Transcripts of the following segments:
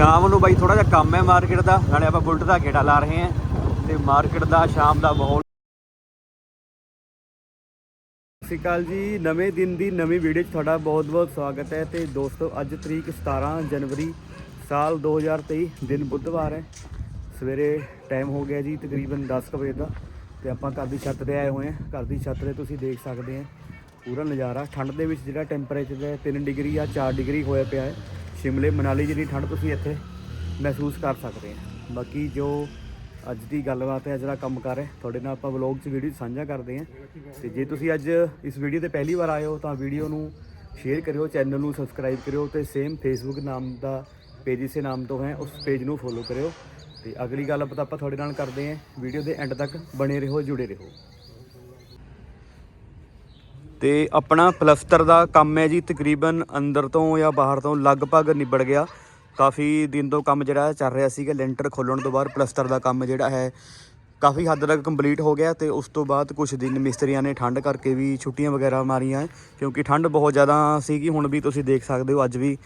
ਸ਼ਾਮ ਨੂੰ ਬਾਈ ਥੋੜਾ ਜਿਹਾ ਕੰਮ ਹੈ ਮਾਰਕੀਟ ਦਾ, ਨਾਲੇ ਆਪਾਂ ਬੁਲਟ ਦਾ ਗੇੜਾ ਲਾ ਰਹੇ ਹਾਂ ਤੇ ਮਾਰਕੀਟ ਦਾ, ਸ਼ਾਮ ਦਾ ਮਾਹੌਲ। ਸਤਿ ਸ਼੍ਰੀ ਅਕਾਲ ਜੀ, ਨਵੇਂ ਦਿਨ ਦੀ ਨਵੀਂ ਵੀਡੀਓ 'ਚ ਤੁਹਾਡਾ ਬਹੁਤ-ਬਹੁਤ ਸਵਾਗਤ ਹੈ ਤੇ ਦੋਸਤੋ, ਅੱਜ ਤਰੀਕ 17 ਜਨਵਰੀ ਸਾਲ 2023 ਦਿਨ ਬੁੱਧਵਾਰ ਹੈ। ਸਵੇਰੇ ਟਾਈਮ ਹੋ ਗਿਆ ਜੀ ਤਕਰੀਬਨ 10 ਕੁ ਵਜੇ ਦਾ ਤੇ ਆਪਾਂ ਘਰ ਦੀ ਛੱਤ ਤੇ ਆਏ ਹੋਏ ਹਾਂ। ਘਰ ਦੀ ਛੱਤ ਤੇ ਤੁਸੀਂ ਦੇਖ ਸਕਦੇ ਹੋ ਪੂਰਾ ਨਜ਼ਾਰਾ। ਠੰਡ ਦੇ ਵਿੱਚ ਜਿਹੜਾ ਟੈਂਪਰੇਚਰ ਹੈ 3 ਡਿਗਰੀ ਜਾਂ 4 ਡਿਗਰੀ ਹੋਇਆ ਪਿਆ ਹੈ। ਸ਼ਿਮਲੇ ਮਨਾਲੀ ਜਿਹੜੀ ਠੰਡ ਤੁਸੀਂ ਇੱਥੇ ਮਹਿਸੂਸ ਕਰ ਸਕਦੇ ਹੋ ਬਾਕੀ ਜੋ ਅੱਜ ਦੀ ਗੱਲਬਾਤ ਹੈ ਜਿਹੜਾ ਕੰਮ ਕਰ ਹੈ, ਤੁਹਾਡੇ ਨਾਲ ਆਪਾਂ ਵਲੌਗ 'ਚ ਵੀਡੀਓ ਸਾਂਝਾ ਕਰਦੇ ਹਾਂ। ਤੇ ਜੇ ਤੁਸੀਂ ਅੱਜ ਇਸ ਵੀਡੀਓ ਤੇ ਪਹਿਲੀ ਵਾਰ ਆਏ ਹੋ, ਤਾਂ ਵੀਡੀਓ ਨੂੰ ਸ਼ੇਅਰ ਕਰਿਓ ਚੈਨਲ ਨੂੰ ਸਬਸਕ੍ਰਾਈਬ ਕਰਿਓ ਤੇ ਸੇਮ ਫੇਸਬੁੱਕ ਨਾਮ ਦਾ ਪੇਜ ਇਸੇ ਨਾਮ ਤੋਂ ਹੈ, ਉਸ ਪੇਜ ਨੂੰ ਫੋਲੋ ਕਰਿਓ। ਤੇ ਅਗਲੀ ਗੱਲਬਾਤ ਆਪਾਂ ਤੁਹਾਡੇ ਨਾਲ ਕਰਦੇ ਹਾਂ ਵੀਡੀਓ ਦੇ ਐਂਡ ਤੱਕ ਬਣੇ ਰਹੋ, ਜੁੜੇ ਰਹੋ। ਤੇ ਆਪਣਾ ਪਲਸਤਰ ਦਾ ਕੰਮ ਹੈ ਜੀ, ਤਕਰੀਬਨ ਅੰਦਰ ਤੋਂ ਜਾਂ ਬਾਹਰ ਤੋਂ ਲਗਭਗ ਨਿਬੜ ਗਿਆ। ਕਾਫੀ ਦਿਨ ਤੋਂ ਕੰਮ ਜਿਹੜਾ ਚੱਲ ਰਿਹਾ ਸੀਗਾ, ਲੈਂਟਰ ਖੋਲਣ ਤੋਂ ਬਾਅਦ ਪਲਸਤਰ ਦਾ ਕੰਮ ਜਿਹੜਾ ਹੈ ਕਾਫੀ ਹੱਦ ਤੱਕ ਕੰਪਲੀਟ ਹੋ ਗਿਆ ਤੇ ਉਸ ਤੋਂ ਬਾਅਦ ਕੁਝ ਦਿਨ ਮਿਸਤਰੀਆਂ ਨੇ ਠੰਡ ਕਰਕੇ ਵੀ ਛੁੱਟੀਆਂ ਵਗੈਰਾ ਮਾਰੀਆਂ, ਕਿਉਂਕਿ ਠੰਡ ਬਹੁਤ ਜ਼ਿਆਦਾ ਸੀਗੀ। ਹੁਣ ਵੀ ਤੁਸੀਂ ਦੇਖ ਸਕਦੇ ਹੋ, ਅੱਜ ਵੀ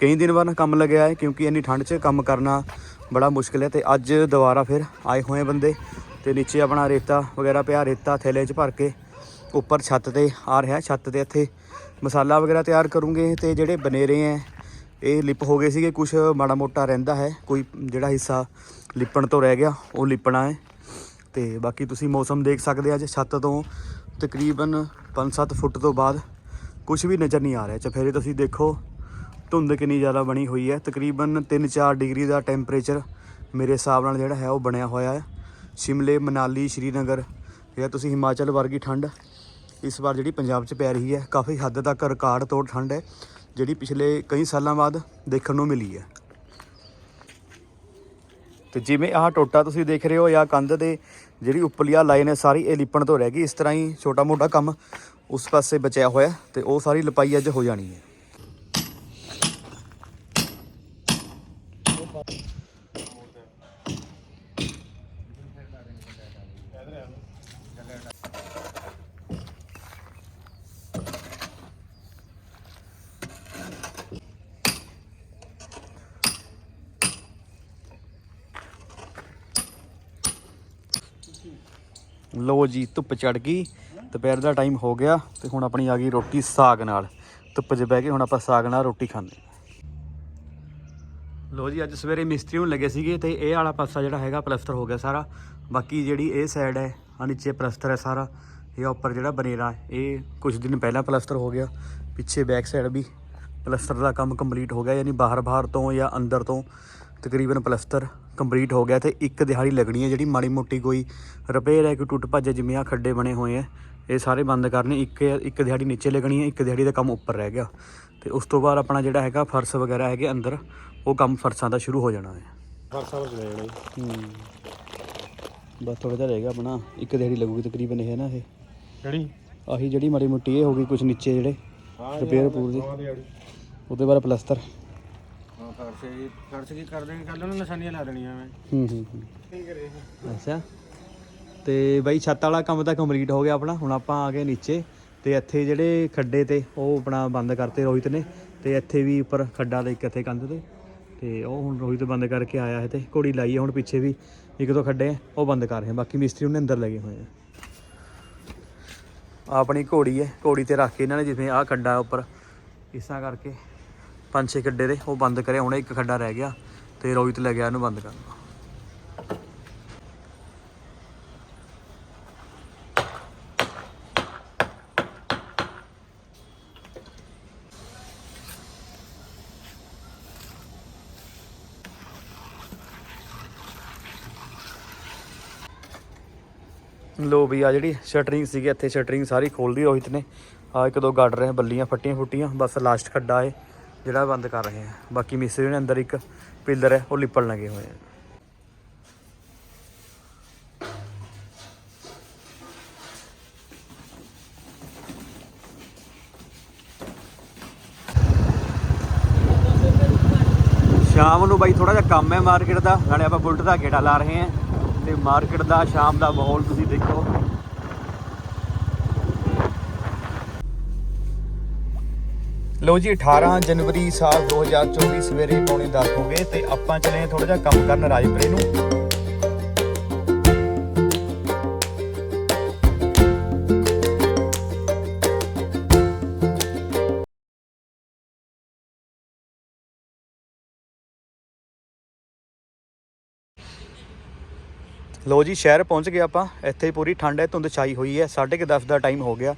ਕਈ ਦਿਨ ਬਾਅਦ ਕੰਮ ਲੱਗਿਆ ਹੈ, ਕਿਉਂਕਿ ਇੰਨੀ ਠੰਡ 'ਚ ਕੰਮ ਕਰਨਾ ਬੜਾ ਮੁਸ਼ਕਿਲ ਹੈ ਤੇ ਅੱਜ ਦੁਬਾਰਾ ਫਿਰ ਆਏ ਹੋਏ ਬੰਦੇ ਤੇ ਨੀਚੇ ਆਪਣਾ ਰੇਤਾ ਵਗੈਰਾ ਪਿਆ, ਰੇਤਾ ਥੈਲੇ 'ਚ ਭਰ ਕੇ ਉੱਪਰ ਛੱਤ ਤੇ ਆ ਰਿਹਾ, ਛੱਤ ਤੇ ਇੱਥੇ ਮਸਾਲਾ ਵਗੈਰਾ ਤਿਆਰ ਕਰੂੰਗੇ ਤੇ ਜਿਹੜੇ ਬਨੇਰੇ ਐ, ਇਹ ਲਿਪ ਹੋ ਗਏ ਸੀਗੇ ਕੁਝ ਮਾੜਾ ਮੋਟਾ ਰਹਿੰਦਾ ਹੈ, ਕੋਈ ਜਿਹੜਾ ਹਿੱਸਾ ਲਿਪਣ ਤੋਂ ਰਹਿ ਗਿਆ, ਉਹ ਲਿਪਣਾ ਹੈ। ਤੇ ਬਾਕੀ ਤੁਸੀਂ ਮੌਸਮ ਦੇਖ ਸਕਦੇ ਆ, ਅੱਜ ਛੱਤ ਤੋਂ ਤਕਰੀਬਨ 5-7 ਫੁੱਟ ਤੋਂ ਬਾਅਦ ਕੁਝ ਵੀ ਨਜ਼ਰ ਨਹੀਂ ਆ ਰਿਹਾ, ਚਫੇਰੇ ਤੁਸੀਂ ਦੇਖੋ, ਧੁੰਦ ਕਿੰਨੀ ਜ਼ਿਆਦਾ ਬਣੀ ਹੋਈ ਹੈ, ਤਕਰੀਬਨ 3-4 ਡਿਗਰੀ ਦਾ ਟੈਂਪਰੇਚਰ ਮੇਰੇ ਹਿਸਾਬ ਨਾਲ ਜਿਹੜਾ ਹੈ, ਉਹ ਬਣਿਆ ਹੋਇਆ ਹੈ। ਸ਼ਿਮਲੇ, ਮਨਾਲੀ, ਸ਼੍ਰੀਨਗਰ ਜਾਂ ਤੁਸੀਂ ਹਿਮਾਚਲ ਵਰਗੀ ਠੰਡ ਇਸ ਵਾਰ ਜਿਹੜੀ ਪੰਜਾਬ 'ਚ ਪੈ ਰਹੀ ਹੈ, ਕਾਫੀ ਹੱਦ ਤੱਕ ਰਿਕਾਰਡ ਤੋੜ ਠੰਡ ਹੈ, ਜਿਹੜੀ ਪਿਛਲੇ ਕਈ ਸਾਲਾਂ ਬਾਅਦ ਦੇਖਣ ਨੂੰ ਮਿਲੀ ਹੈ। ਤੇ ਜਿਵੇਂ ਆਹ ਟੋਟਾ ਤੁਸੀਂ ਦੇਖ ਰਹੇ ਹੋ ਜਾਂ ਕੰਧ ਦੇ ਜਿਹੜੀ ਉੱਪਰਲੀ ਆਹ ਲਾਈਨ ਹੈ, ਸਾਰੀ ਇਹ ਲਿਪਣ ਤੋਂ ਰਹਿ ਗਈ, ਇਸ ਤਰ੍ਹਾਂ ਹੀ ਛੋਟਾ ਮੋਟਾ ਕੰਮ ਉਸ ਪਾਸੇ ਬਚਿਆ ਹੋਇਆ ਤੇ ਉਹ ਸਾਰੀ ਲਪਾਈ ਅੱਜ ਹੋ ਜਾਣੀ ਹੈ। ਲੋ ਜੀ, ਧੁੱਪ ਚੜ ਗਈ, ਦੁਪਹਿਰ ਦਾ ਟਾਈਮ ਹੋ ਗਿਆ ਤੇ ਹੁਣ ਆਪਣੀ ਆ ਗਈ ਰੋਟੀ ਸਾਗ ਨਾਲ। ਧੁੱਪ 'ਚ ਬਹਿ ਕੇ ਹੁਣ ਆਪਾਂ ਸਾਗ ਨਾਲ ਰੋਟੀ ਖਾਂਦੇ ਲੋ ਜੀ, ਅੱਜ ਸਵੇਰੇ ਮਿਸਤਰੀ ਨੂੰ ਲੱਗੇ ਸੀਗੇ ਤੇ ਇਹ ਵਾਲਾ ਪਾਸਾ ਜਿਹੜਾ ਹੈਗਾ ਪਲਸਤਰ ਹੋ ਗਿਆ ਸਾਰਾ। ਬਾਕੀ ਜਿਹੜੀ ਇਹ ਸਾਈਡ ਹੈ ਆ ਨੀਚੇ ਪਲਸਤਰ ਹੈ ਸਾਰਾ। ਇਹ ਉੱਪਰ ਜਿਹੜਾ ਬਨੇਰਾ, ਇਹ ਕੁਝ ਦਿਨ ਪਹਿਲਾਂ ਪਲਸਤਰ ਹੋ ਗਿਆ। ਪਿੱਛੇ ਬੈਕ ਸਾਈਡ ਵੀ ਪਲਸਤਰ ਦਾ ਕੰਮ ਕੰਪਲੀਟ ਹੋ ਗਿਆ, ਯਾਨੀ ਬਾਹਰ ਬਾਹਰ ਤੋਂ ਜਾਂ ਅੰਦਰ ਤੋਂ। ਤਕਰੀਬਨ ਪਲਸਤਰ ਕੰਪਲੀਟ ਹੋ ਗਿਆ ਤੇ ਇੱਕ ਦਿਹਾੜੀ ਲੱਗਣੀ ਹੈ ਜਿਹੜੀ ਮਾੜੀ ਮੋਟੀ ਕੋਈ ਰਿਪੇਅਰ ਹੈ ਕੋਈ ਟੁੱਟ ਭੱਜ ਜਿਵੇਂ ਆ ਖੱਡੇ ਬਣੇ ਹੋਏ ਆ ਇਹ ਸਾਰੇ ਬੰਦ ਕਰਨੇ ਇੱਕ ਇੱਕ ਦਿਹਾੜੀ ਨੀਚੇ ਲੱਗਣੀ ਹੈ ਇੱਕ ਦਿਹਾੜੀ ਦਾ ਕੰਮ ਉੱਪਰ ਰਹਿ ਗਿਆ। ਤੇ ਉਸ ਤੋਂ ਬਾਅਦ ਆਪਣਾ ਜਿਹੜਾ ਹੈਗਾ ਫਰਸ਼ ਵਗੈਰਾ ਹੈਗੇ ਅੰਦਰ ਉਹ ਕੰਮ ਫਰਸ਼ਾਂ ਦਾ ਸ਼ੁਰੂ ਹੋ ਜਾਣਾ ਹੈ। ਫਰਸਾਂ ਵਿੱਚ ਲੈ ਜਾਣਾ ਹੂੰ। ਬਸ ਥੋੜਾ ਜਿਹਾ ਰਹੇਗਾ ਆਪਣਾ ਇੱਕ ਦਿਹਾੜੀ ਲੱਗੂਗੀ ਤਕਰੀਬਨ ਇਹ ਨਾ ਇਹ। ਕਿਹੜੀ? ਆਹੀ ਜਿਹੜੀ ਮਾੜੀ ਮੋਟੀ ਇਹ ਹੋ ਗਈ ਕੁਝ ਨੀਚੇ ਜਿਹੜੇ ਰਿਪੇਅਰ ਪੂਰ ਦੀ ਉਹਦੇ ਬਾਅਦ ਪਲਸਤਰ। ਹਾਂ ਫਰਸ਼ ਜੀ ਫਰਸ਼ ਕੀ ਕਰ ਦੇਣਗੇ ਕੱਲ ਨੂੰ ਨਿਸ਼ਾਨੀਆਂ ਲਾ ਦੇਣੀਆਂ ਮੈਂ। ਹੂੰ ਹੂੰ ਹੂੰ। ਕੀ ਕਰੇ ਅੱਛਾ। ਤੇ ਬਾਈ ਛੱਤ ਵਾਲਾ ਕੰਮ ਤਾਂ ਕੰਪਲੀਟ ਹੋ ਗਿਆ ਆਪਣਾ। ਹੁਣ ਆਪਾਂ ਆ ਗਏ ਨੀਚੇ। ਤੇ ਇੱਥੇ ਜਿਹੜੇ ਖੱਡੇ ਤੇ ਉਹ ਆਪਣਾ ਬੰਦ ਕਰਤੇ ਰੋਹਿਤ ਨੇ। ਤੇ ਇੱਥੇ ਵੀ ਉੱਪਰ ਖੱਡਾ ਤੇ ਇੱਕ ਇੱਥੇ ਕੰਧ ਤੇ। ਤੇ ਉਹ ਹੁਣ ਰੋਹਿਤ ਬੰਦ ਕਰਕੇ ਆਇਆ ਹੈ ਤੇ ਘੋੜੀ ਲਾਈ ਹੈ। ਹੁਣ ਪਿੱਛੇ ਵੀ ਇੱਕ ਦੋ ਖੱਡੇ ਆ, ਉਹ ਬੰਦ ਕਰ ਰਹੇ ਬਾਕੀ ਮਿਸਤਰੀ ਉਹਨੇ ਅੰਦਰ ਲੱਗੇ ਹੋਏ ਆ। ਆਹ ਆਪਣੀ ਘੋੜੀ ਹੈ। ਘੋੜੀ ਤੇ ਰੱਖ ਕੇ ਇਹਨਾਂ ਨੇ ਜਿਵੇਂ ਆਹ ਖੱਡਾ ਉੱਪਰ। ਇਸ ਤਰ੍ਹਾਂ ਕਰਕੇ ਪੰਜ ਛੇ ਖੱਡੇ ਦੇ, ਉਹ ਬੰਦ ਕਰਿਆ ਹੁਣ ਇੱਕ ਖੱਡਾ ਰਹਿ ਗਿਆ ਤੇ ਰੋਹਿਤ ਲੈ ਗਿਆ ਇਹਨੂੰ ਬੰਦ ਕਰਨਾ। ਲੋ ਵੀ ਆ ਜਿਹੜੀ ਸ਼ਟਰਿੰਗ ਸੀਗੀ, ਇੱਥੇ ਸ਼ਟਰਿੰਗ ਸਾਰੀ ਖੋਲਦੀ ਰੋਹਿਤ ਨੇ। ਆ ਇੱਕ ਦੋ ਗਾਡਰ ਰਹੇ ਬੱਲੀਆਂ ਫੱਟੀਆਂ ਫੁੱਟੀਆਂ ਬਸ ਲਾਸਟ ਖੱਡਾ ਏ ਜਿਹੜਾ ਬੰਦ ਕਰ ਰਹੇ ਆ। ਬਾਕੀ ਮਿਸਤਰੀ ਨੇ ਅੰਦਰ ਇੱਕ ਪਿੱਲਰ ਹੈ, ਉਹ ਲਿਪਣ ਲੱਗੇ ਹੋਏ ਆ। ਸ਼ਾਮ ਨੂੰ ਬਾਈ ਥੋੜਾ ਜਿਹਾ ਕੰਮ ਹੈ ਮਾਰਕੀਟ ਦਾ, ਨਾਲੇ ਆਪਾਂ ਬੁਲਟ ਦਾ ਗੇੜਾ ਲਾ ਰਹੇ ਹਾਂ। ਤੇ ਮਾਰਕੀਟ ਦਾ, ਸ਼ਾਮ ਦਾ ਮਾਹੌਲ ਤੁਸੀਂ ਦੇਖੋ। ਲੋ ਜੀ 18 ਜਨਵਰੀ ਸਾਲ 2024 ਸਵੇਰੇ ਪੌਣੇ 10 ਹੋ ਗਏ ਤੇ ਆਪਾਂ ਚਲੇ ਥੋੜਾ ਜਿਹਾ ਕੰਮ ਕਰਨ ਰਾਜਪੁਰੇ ਨੂੰ। ਲੋ ਜੀ, ਸ਼ਹਿਰ ਪਹੁੰਚ ਗਏ ਆਪਾਂ। ਇੱਥੇ ਪੂਰੀ ਠੰਡ ਹੈ, ਧੁੰਦ ਛਾਈ ਹੋਈ ਹੈ। 10:30 ਦਾ ਟਾਈਮ ਹੋ ਗਿਆ।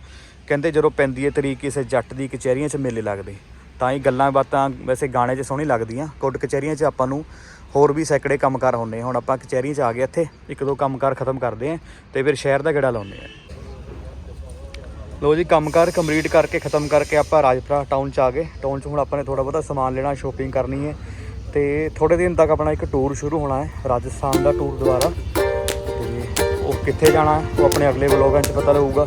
ਕਹਿੰਦੇ ਜਦੋਂ ਪੈਂਦੀ ਹੈ ਤਰੀਕ ਕਿਸੇ ਜੱਟ ਦੀ ਕਚਹਿਰੀਆਂ 'ਚ ਮੇਲੇ ਲੱਗਦੇ, ਤਾਂ ਹੀ ਗੱਲਾਂ ਬਾਤਾਂ ਵੈਸੇ ਗਾਣੇ 'ਚ ਸੋਹਣੀ ਲੱਗਦੀਆਂ, ਕੋਟ ਕਚਹਿਰੀਆਂ 'ਚ ਆਪਾਂ ਨੂੰ ਹੋਰ ਵੀ ਸੈਕੜੇ ਕੰਮਕਾਰ ਹੁੰਦੇ ਹੁਣ ਆਪਾਂ ਕਚਹਿਰੀਆਂ 'ਚ ਆ ਗਏ ਇੱਥੇ, ਇੱਕ ਦੋ ਕੰਮਕਾਰ ਖਤਮ ਕਰਦੇ ਆਂ ਤੇ ਫਿਰ ਸ਼ਹਿਰ ਦਾ ਗੇੜਾ ਲਾਉਂਦੇ ਆਂ। ਲੋ ਜੀ, ਕੰਮਕਾਰ ਕੰਪਲੀਟ ਕਰਕੇ ਖਤਮ ਕਰਕੇ ਆਪਾਂ ਰਾਜਪੁਰਾ ਟਾਊਨ 'ਚ ਆ ਗਏ। ਟਾਊਨ 'ਚ ਹੁਣ ਆਪਾਂ ਨੇ ਥੋੜਾ ਬਹੁਤਾ ਸਮਾਨ ਲੈਣਾ ਸ਼ੋਪਿੰਗ ਕਰਨੀ ਹੈ ਤੇ ਥੋੜੇ ਦਿਨ ਤੱਕ ਆਪਣਾ ਇੱਕ ਟੂਰ ਸ਼ੁਰੂ ਹੋਣਾ ਹੈ ਰਾਜਸਥਾਨ ਦਾ ਟੂਰ ਦੁਬਾਰਾ। ਤੇ ਉਹ ਕਿੱਥੇ ਜਾਣਾ, ਉਹ ਆਪਣੇ ਅਗਲੇ ਵਲੋਗਾਂ 'ਚ ਪਤਾ ਲੱਗੂਗਾ।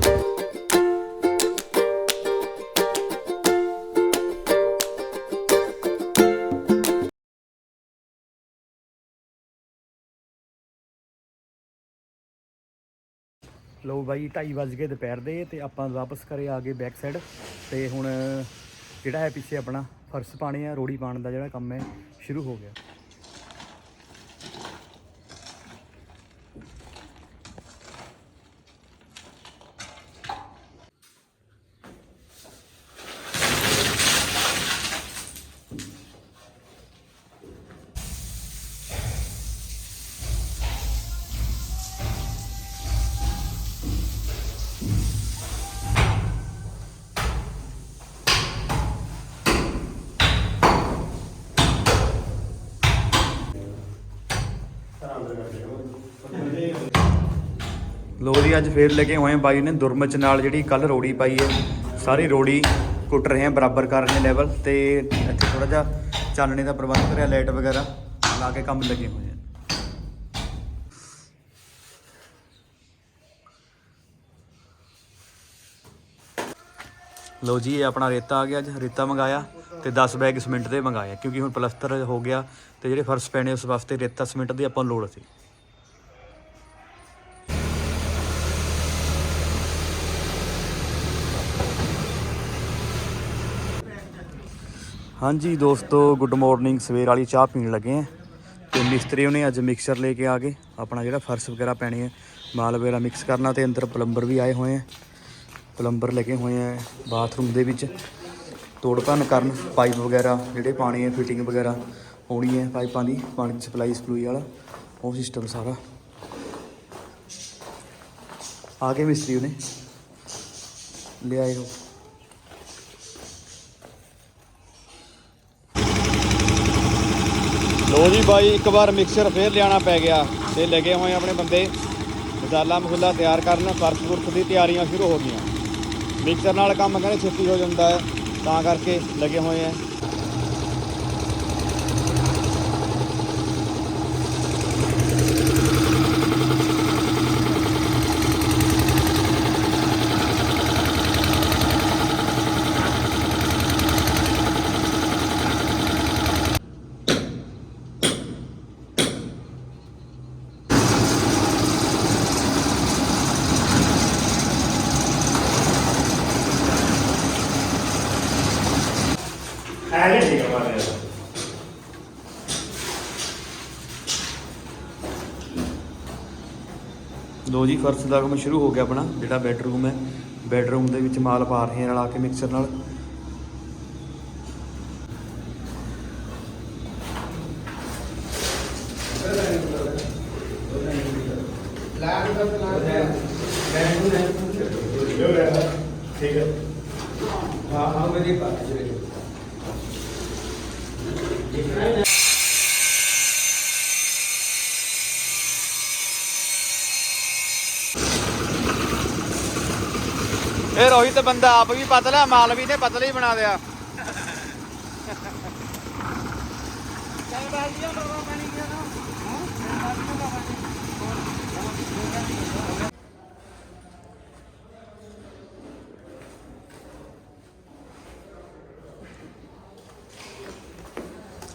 ਲਓ ਬਾਈ 2:30 ਵੱਜ ਗਏ ਦੁਪਹਿਰ ਦੇ ਤੇ ਆਪਾਂ ਵਾਪਸ ਕਰੇ ਆ ਗਏ ਬੈਕ ਸਾਈਡ ਤੇ ਹੁਣ ਜਿਹੜਾ ਹੈ ਪਿੱਛੇ ਆਪਣਾ ਫਰਸ਼ ਪਾਣੀ ਆ, ਰੋੜੀ ਪਾਣ ਦਾ ਜਿਹੜਾ ਕੰਮ ਹੈ, ਸ਼ੁਰੂ ਹੋ ਗਿਆ। ਲੋ ਜੀ, ਅੱਜ ਫੇਰ ਲੱਗੇ ਹੋਏ ਆ ਬਾਈ ਨੇ ਦੁਰਮਚ ਨਾਲ ਜਿਹੜੀ ਕੱਲ ਰੋੜੀ ਪਾਈ ਹੈ। ਸਾਰੀ ਰੋੜੀ ਕੁੱਟ ਰਹੇ ਆ ਬਰਾਬਰ ਕਰ ਰਹੇ ਨੇ ਲੈਵਲ ਤੇ ਇੱਥੇ ਥੋੜਾ ਜਿਹਾ ਚਾਨਣੇ ਦਾ ਪ੍ਰਬੰਧ ਕਰਿਆ ਲਾਈਟ ਵਗੈਰਾ ਲਾ ਕੇ ਕੰਮ ਲੱਗੇ ਹੋਏ ਆ। ਲੋ ਜੀ, ਇਹ ਆਪਣਾ ਰੇਤਾ ਆ ਗਿਆ ਅੱਜ, ਰੇਤਾ ਮੰਗਾਇਆ ਤੇ 10 ਬੈਗ ਸਿਮੈਂਟ ਦੇ ਮੰਗਾਇਆ ਕਿਉਂਕਿ ਹੁਣ ਪਲਸਤਰ ਹੋ ਗਿਆ ਤੇ ਜਿਹੜੇ ਫਰਸ਼ ਪੈਣੇ ਉਸ ਵਾਸਤੇ ਰੇਤਾ ਸੀਮੈਂਟ ਦੀ ਆਪਾਂ ਲੋੜ ਸੀ। ਹਾਂਜੀ ਦੋਸਤੋ ਗੁੱਡ ਮਾਰਨਿੰਗ ਸਵੇਰ ਵਾਲੀ ਚਾਹ ਪੀਣ ਲੱਗੇ ਆ ਤੇ ਮਿਸਤਰੀ ਉਹਨੇ ਅੱਜ ਮਿਕਸਚਰ ਲੈ ਕੇ ਆ ਗਏ। ਆਪਣਾ ਜਿਹੜਾ ਫਰਸ਼ ਵਗੈਰਾ ਪੈਣੇ ਹੈ ਮਾਲ ਵਗੈਰਾ ਮਿਕਸ ਕਰਨਾ ਤੇ ਅੰਦਰ ਪਲੰਬਰ ਵੀ ਆਏ ਹੋਏ ਆ। ਪਲੰਬਰ ਲੱਗੇ ਹੋਏ ਆ ਬਾਥਰੂਮ ਦੇ ਵਿੱਚ। ਤੋੜ ਭੰਨ ਕਰਨ ਪਾਈਪ ਵਗੈਰਾ ਜਿਹੜੇ ਪਾਣੀ ਹੈ ਫਿਟਿੰਗ ਵਗੈਰਾ ਹੋਣੀ ਹੈ ਪਾਈਪਾਂ ਦੀ, ਪਾਣੀ ਦੀ ਸਪਲਾਈ ਸਪਲੂਈ ਵਾਲਾ, ਉਹ ਸਿਸਟਮ ਸਾਰਾ। ਆ ਕੇ ਮਿਸਤਰੀ ਉਹਨੇ ਲੈ ਆਏ ਹੋ ਲੋ ਜੀ ਬਾਈ, ਇੱਕ ਵਾਰ ਮਿਕਸਰ ਫੇਰ ਲਿਆਣਾ ਪੈ ਗਿਆ ਤੇ ਲੱਗੇ ਹੋਏ ਆਪਣੇ ਬੰਦੇ। ਮਸਾਲਾ ਮਸੂਲਾ ਤਿਆਰ ਕਰਨ ਫਰਸ਼ ਫੁਰਸ਼ ਦੀ ਤਿਆਰੀਆਂ ਸ਼ੁਰੂ ਹੋ ਗਈਆਂ। ਮਿਕਸਰ ਨਾਲ ਕੰਮ ਕਹਿੰਦੇ ਛੇਤੀ ਹੋ ਜਾਂਦਾ ਹੈ, ਤਾਂ ਕਰਕੇ ਲੱਗੇ ਹੋਏ ਆ ਲੋ ਜੀ ਫਰਸ਼ ਦਾ ਕੰਮ ਸ਼ੁਰੂ ਹੋ ਗਿਆ ਆਪਣਾ ਜਿਹੜਾ ਬੈਡਰੂਮ ਹੈ। ਬੈਡਰੂਮ ਦੇ ਵਿੱਚ ਮਾਲ ਪਾ ਰਹੇ ਹਾਂ ਰਲਾ ਕੇ ਮਿਕਸਰ ਨਾਲ। ਇਹ ਰੋਹਿਤ ਬੰਦਾ ਆਪ ਵੀ ਪਤਲਾ ਮਾਲਵੀ ਨੇ ਪਤਲਾ ਹੀ ਬਣਾ ਦਿਆ ਲੋ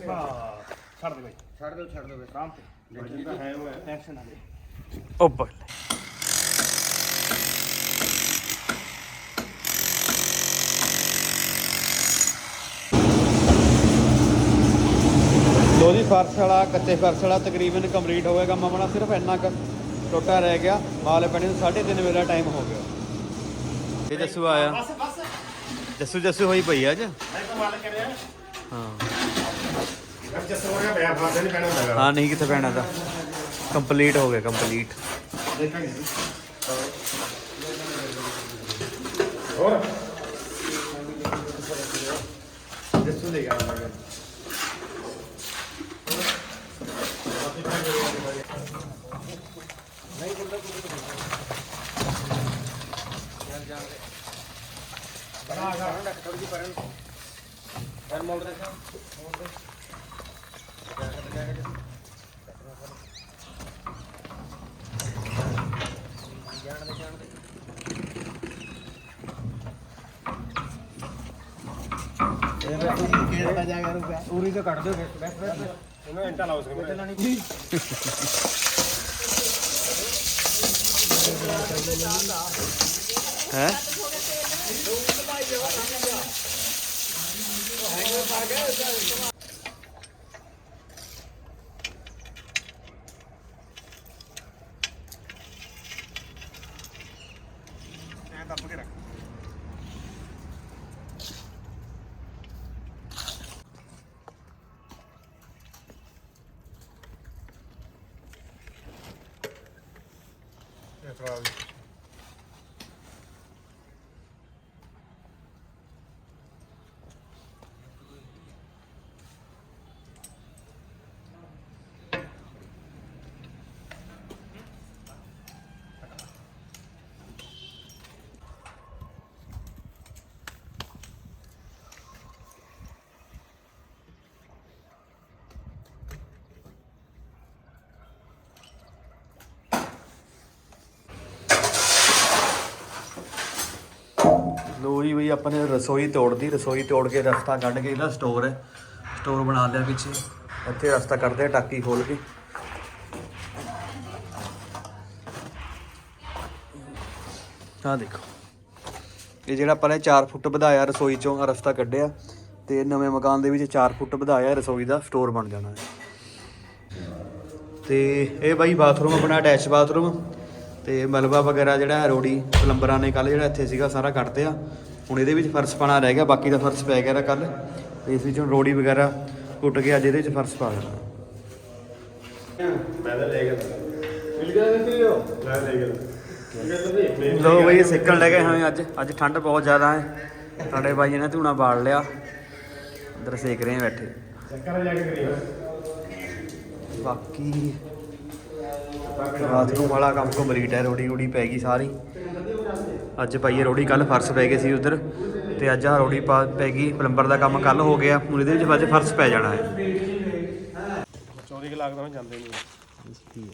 ਦੇ ਛੱਡ ਦੇ ਬਾਈ। ਛੱਡ ਦੋ ਛੱਡ ਦੋ ਬਸ ਆਰਾਮ ਤੇ ਲੇਕਿਨ ਤਾਂ ਹੈ ਉਹ ਹੈ ਟੈਨਸ਼ਨ ਨਾ ਲੈ। ਉਹ ਬੱਲੇ। ਲੋ ਜੀ ਫਰਸ਼ ਵਾਲਾ ਕੱਚੇ ਫਰਸ਼ ਵਾਲਾ ਤਕਰੀਬਨ ਕੰਪਲੀਟ ਹੋ ਗਿਆ ਕੰਮ ਆਪਣਾ ਸਿਰਫ ਇੰਨਾ ਕੁ ਟੋਟਾ ਰਹਿ ਗਿਆ। ਮਾਲ ਪੈਣੇ ਨੂੰ 3:30 ਵਜੇ ਦਾ ਟਾਈਮ ਹੋ ਗਿਆ। ਇਹ ਜੱਸੂ ਆਇਆ। ਬਸ ਬਸ। ਜੱਸੂ ਜੱਸੂ ਹੋਈ ਪਈ ਅੱਜ? ਮੈਂ ਤਾਂ ਮਾਲ ਕਰਿਆ। ਹਾਂ। ਹੋ ਗਿਆ ਬਿਆ ਫਾਦੇ ਨਹੀਂ ਪੈਣਾ ਹੁੰਦਾ ਹਾਂ ਨਹੀਂ ਕਿੱਥੇ ਪੈਣਾ ਦਾ ਕੰਪਲੀਟ ਹੋ ਗਿਆ ਕੰਪਲੀਟ ਦੇਖਾਂਗੇ ਹੋਰ ਜੱਸੂ ਦੇ ਗਿਆ ਖੇਡਦਾ ਜਾ ਕਰੂਗਾ ਉਰੀ ਤੋਂ ਕੱਢ ਦਿਓ ਬੈਠ ਬੈਠ ਇਹਨੂੰ ਇੰਟਾ ਲਾਓ ਸਕਰੇ ਹੈ ਐ ਲੋ ਜੀ ਬਈ, ਆਪਾਂ ਨੇ ਰਸੋਈ ਤੋੜਦੀ ਰਸੋਈ ਤੋੜ ਕੇ ਰਸਤਾ ਕੱਢ ਕੇ ਇਹਦਾ ਸਟੋਰ ਹੈ। ਸਟੋਰ ਬਣਾ ਲਿਆ ਪਿੱਛੇ। ਇੱਥੇ ਰਸਤਾ ਕੱਢਦੇ ਆ ਟਾਕੀ ਖੋਲ ਕੇ। ਆਹ ਦੇਖੋ। ਇਹ ਜਿਹੜਾ ਆਪਾਂ ਨੇ 4 ਫੁੱਟ ਵਧਾਇਆ ਰਸੋਈ ਚੋਂ ਆਹ ਰਸਤਾ ਕੱਢਿਆ, ਤੇ ਨਵੇਂ ਮਕਾਨ ਦੇ ਵਿੱਚ 4 ਫੁੱਟ ਵਧਾਇਆ ਰਸੋਈ ਦਾ ਸਟੋਰ ਬਣ ਜਾਣਾ ਹੈ। ਤੇ ਇਹ ਬਾਈ ਬਾਥਰੂਮ ਆਪਣਾ ਅਟੈਚ ਬਾਥਰੂਮ ਤੇ ਮਲਬਾ ਵਗੈਰਾ ਜਿਹੜਾ ਰੋੜੀ ਪਲੰਬਰਾਂ ਨੇ ਕੱਲ ਜਿਹੜਾ ਇੱਥੇ ਸੀਗਾ ਸਾਰਾ ਕੱਢਦੇ ਆ। ਹੁਣ ਇਹਦੇ ਵਿੱਚ ਫਰਸ਼ ਪਾਣਾ ਰਹਿ ਗਿਆ ਬਾਕੀ ਦਾ ਫਰਸ਼ ਪੈ ਗਿਆ ਕੱਲ ਤੇ ਇਸ ਵਿੱਚ ਹੁਣ ਰੋੜੀ ਵਗੈਰਾ ਟੁੱਟ ਗਿਆ ਅੱਜ ਇਹਦੇ ਵਿੱਚ ਫਰਸ਼ ਪਾ ਦੇਣਾ। ਮੈਂ ਤਾਂ ਲੈ ਗਿਆ। ਮਿਲ ਗਿਆ ਨਹੀਂ ਲਿਓ ਲੈ ਲੈ ਗਿਆ। ਲੋ ਬਈ ਸਿੱਕਣ ਲੈ ਗਏ ਹਾਂ ਅੱਜ। ਅੱਜ ਠੰਡ ਬਹੁਤ ਜ਼ਿਆਦਾ ਹੈ। ਸਾਡੇ ਬਾਈ ਨੇ ਧੂਣਾ ਬਾਲ ਲਿਆ। ਅੰਦਰ ਸੇਕ ਰਹੇ ਆ ਬੈਠੇ। ਚੱਕਰ ਜਾ ਕੇ ਕਰੀ ਬਾਕੀ ਬਾਥਰੂਮ ਵਾਲਾ ਕੰਮ ਕੰਪਲੀਟ ਹੈ ਰੋੜੀ ਰੋੜੀ ਪੈ ਗਈ ਸਾਰੀ। ਅੱਜ ਪਾਈਏ ਰੋੜੀ ਕੱਲ ਫਰਸ਼ ਪੈ ਗਏ ਸੀ ਉਧਰ ਤੇ ਅੱਜ ਆ ਰੋੜੀ ਪਾ ਪੈ ਗਈ ਪਲੰਬਰ ਦਾ ਕੰਮ ਕੱਲ ਹੋ ਗਿਆ ਹੁਣ ਇਹਦੇ ਵਿੱਚ ਅੱਜ ਫਰਸ਼ ਪੈ ਜਾਣਾ ਹੈ। 24 ਲੱਖ ਤਾਂ ਮੈਂ ਜਾਂਦੇ ਨਹੀਂ।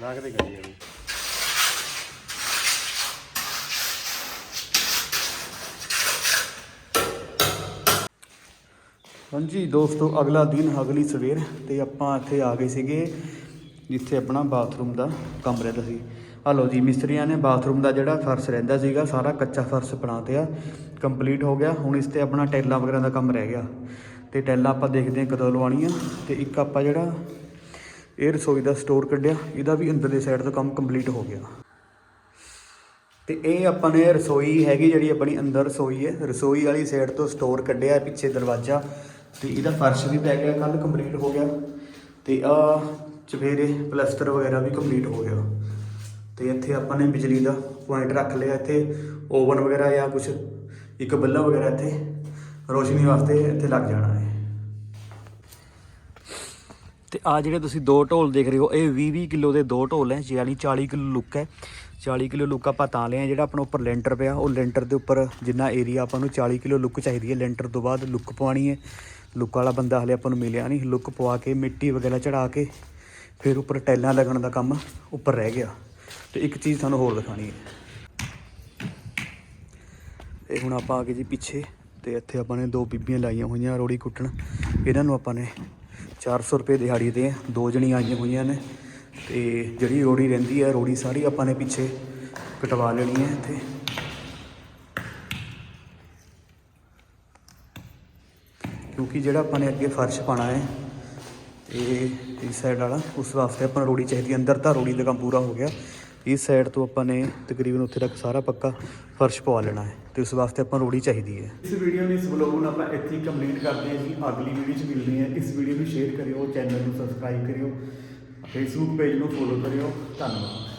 ਨਾ ਕਿਤੇ ਗਈ ਹਾਂਜੀ ਦੋਸਤੋ, ਅਗਲਾ ਦਿਨ, ਅਗਲੀ ਸਵੇਰ ਤੇ ਆਪਾਂ ਇੱਥੇ ਆ ਗਏ ਸੀਗੇ, ਜਿੱਥੇ ਆਪਣਾ ਬਾਥਰੂਮ ਦਾ ਕੰਮ ਰਹਿੰਦਾ ਸੀ। ਆ ਲਓ ਜੀ, ਮਿਸਤਰੀਆਂ ਨੇ ਬਾਥਰੂਮ ਦਾ ਜਿਹੜਾ ਫਰਸ਼ ਰਹਿੰਦਾ ਸੀਗਾ, ਸਾਰਾ ਕੱਚਾ ਫਰਸ਼ ਬਣਾ ਤਿਆ ਕੰਪਲੀਟ ਹੋ ਗਿਆ। ਹੁਣ ਇਸ ਤੇ ਆਪਣਾ ਟੈਲਾਂ ਵਗੈਰਾ ਦਾ ਕੰਮ ਰਹਿ ਗਿਆ। ਤੇ ਟੈਲਾਂ ਆਪਾਂ ਦੇਖਦੇ ਹਾਂ ਕਦੋਂ ਲਵਾਉਣੀਆਂ। ਤੇ ਇੱਕ ਆਪਾਂ ਜਿਹੜਾ ਇਹ ਰਸੋਈ ਦਾ ਸਟੋਰ ਕੱਢਿਆ, ਇਹਦਾ ਵੀ ਅੰਦਰਲੇ ਸਾਈਡ ਤੋਂ ਕੰਮ ਕੰਪਲੀਟ ਹੋ ਗਿਆ। ਤੇ ਇਹ ਆਪਾਂ ਨੇ ਰਸੋਈ ਹੈਗੀ ਜਿਹੜੀ ਆਪਣੀ ਅੰਦਰ ਰਸੋਈ ਹੈ, ਰਸੋਈ ਵਾਲੀ ਸਾਈਡ ਤੋਂ ਸਟੋਰ ਕੱਢਿਆ, ਪਿੱਛੇ ਦਰਵਾਜ਼ਾ। ਤੇ ਇਹਦਾ ਫਰਸ਼ ਵੀ ਪੈ ਗਿਆ ਕੱਲ ਕੰਪਲੀਟ ਹੋ ਗਿਆ ਤੇ ਆ ਚਵੇਰੇ ਪਲਸਟਰ ਵਗੈਰਾ ਵੀ ਕੰਪਲੀਟ ਹੋ ਗਿਆ। ਤੇ ਇੱਥੇ ਆਪਾਂ ਨੇ ਬਿਜਲੀ ਦਾ ਪੁਆਇੰਟ ਰੱਖ ਲਿਆ, ਇੱਥੇ ਓਵਨ ਵਗੈਰਾ ਜਾਂ ਕੁਝ ਇੱਕ ਬੱਲਾ ਵਗੈਰਾ ਇੱਥੇ ਰੋਸ਼ਨੀ ਵਾਸਤੇ ਇੱਥੇ ਲੱਗ ਜਾਣਾ ਹੈ। ਤੇ ਆ ਜਿਹੜੇ ਤੁਸੀਂ ਦੋ ਢੋਲ ਦੇਖ ਰਹੇ ਹੋ, ਇਹ 20 20 ਕਿਲੋ ਦੇ ਦੋ ਢੋਲ ਹੈ ਯਾਨੀ 40 ਕਿਲੋ ਲੁੱਕ ਹੈ। 40 ਕਿਲੋ ਲੁੱਕ ਆਪਾਂ ਤਾਂ ਲਿਆ, ਜਿਹੜਾ ਆਪਣਾ ਉੱਪਰ ਲੈਂਟਰ ਪਿਆ, ਉਹ ਲੈਂਟਰ ਦੇ ਉੱਪਰ ਜਿੰਨਾ ਏਰੀਆ ਆਪਾਂ ਨੂੰ 40 ਕਿਲੋ ਲੁੱਕ ਚਾਹੀਦੀ ਹੈ, ਲੈਂਟਰ ਤੋਂ ਬਾਅਦ ਲੁੱਕ ਪਵਾਉਣੀ ਹੈ। ਲੁੱਕ ਵਾਲਾ ਬੰਦਾ ਹਲੇ ਆਪਾਂ ਨੂੰ ਮਿਲਿਆ ਨਹੀਂ। ਲੁੱਕ ਪਵਾ ਕੇ, ਮਿੱਟੀ ਵਗੈਰਾ ਚੜਾ ਕੇ, ਫਿਰ ਉੱਪਰ ਟੈਲਾਂ ਲੱਗਣ ਦਾ ਕੰਮ ਉੱਪਰ ਰਹਿ ਗਿਆ। ਤੇ ਇੱਕ ਚੀਜ਼ ਤੁਹਾਨੂੰ ਹੋਰ ਦਿਖਾਣੀ ਹੈ। ਇਹ ਹੁਣ ਆਪਾਂ ਆ ਗਏ ਜੀ ਪਿੱਛੇ ਤੇ ਇੱਥੇ ਆਪਾਂ ਨੇ ਦੋ ਬੀਬੀਆਂ ਲਾਈਆਂ ਹੋਈਆਂ ਰੋੜੀ ਕੁੱਟਣ। ਇਹਨਾਂ ਨੂੰ ਆਪਾਂ ਨੇ 400 ਰੁਪਏ ਦਿਹਾੜੀ ਦੇ ਦੋ ਜਣੀਆਂ ਆਈਆਂ ਹੋਈਆਂ ਨੇ ਤੇ ਜਿਹੜੀ ਰੋੜੀ ਰਹਿੰਦੀ ਹੈ ਰੋੜੀ ਸਾਰੀ ਆਪਾਂ ਨੇ ਪਿੱਛੇ ਕਟਵਾ ਲੈਣੀ ਹੈ ਇੱਥੇ। ਕਿਉਂਕਿ ਜਿਹੜਾ ਆਪਾਂ ਨੇ ਅੱਗੇ ਫਰਸ਼ ਪਾਣਾ ਹੈ ਇਹ ਇਸ ਸਾਈਡ ਵਾਲਾ, ਉਸ ਵਾਸਤੇ ਆਪਾਂ ਨੂੰ ਰੋੜੀ ਚਾਹੀਦੀ ਹੈ। ਅੰਦਰ ਤਾਂ ਰੋੜੀ ਦਾ ਕੰਮ ਪੂਰਾ ਹੋ ਗਿਆ। ਇਸ ਸਾਈਡ ਤੋਂ ਆਪਾਂ ਨੇ ਤਕਰੀਬਨ ਉੱਥੇ ਤੱਕ ਸਾਰਾ ਪੱਕਾ ਫਰਸ਼ ਪਵਾ ਲੈਣਾ ਹੈ ਤੇ ਉਸ ਵਾਸਤੇ ਆਪਾਂ ਨੂੰ ਰੋੜੀ ਚਾਹੀਦੀ ਹੈ। ਇਸ ਵੀਡੀਓ ਨੂੰ ਇਸ ਵਲੋਗ ਨੂੰ ਆਪਾਂ ਇੱਥੇ ਹੀ ਕੰਪਲੀਟ ਕਰਦੇ ਹਾਂ ਜੀ। ਅਗਲੀ ਵੀਡੀਓ 'ਚ ਮਿਲਦੇ ਹਾਂ। ਇਸ ਵੀਡੀਓ ਨੂੰ ਸ਼ੇਅਰ ਕਰਿਓ ਚੈਨਲ ਨੂੰ ਸਬਸਕ੍ਰਾਈਬ ਕਰਿਓ ਫੇਸਬੁੱਕ ਪੇਜ ਨੂੰ ਫੋਲੋ ਕਰਿਓ। ਧੰਨਵਾਦ।